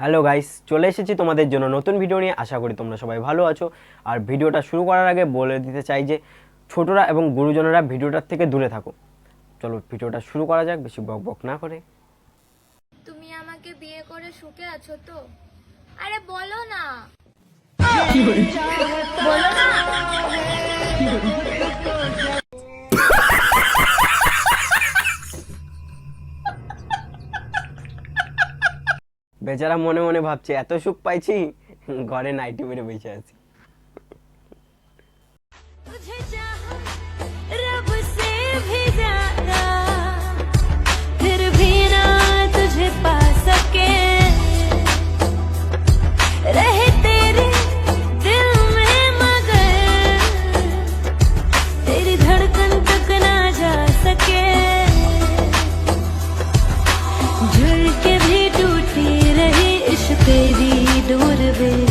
Hello guys চলে এসেছি তোমাদের জন্য নতুন ভিডিও নিয়ে। আশা করি তোমরা সবাই ভালো আছো। আর ভিডিওটা শুরু করার আগে বলে দিতে চাই যে ছোটরা এবং গুরুজনেরা ভিডিওটার থেকে দূরে থাকো। চলো ভিডিওটা শুরু করা যাক বেশি বক বক না করে। তুমি আমাকে বিয়ে করে সুখে আছো তো? আরে বলো না। বেচারা মনে মনে ভাবছে এত সুখ পাইছি ঘরে নাইটি মেরে বেঁচে আছি तुझे चाहा रब से भी ज्यादा फिर भी ना तुझे पा सके रहे तेरे दिल में मगर तेरी धड़कन तक ना जा सके झुल के डूरवे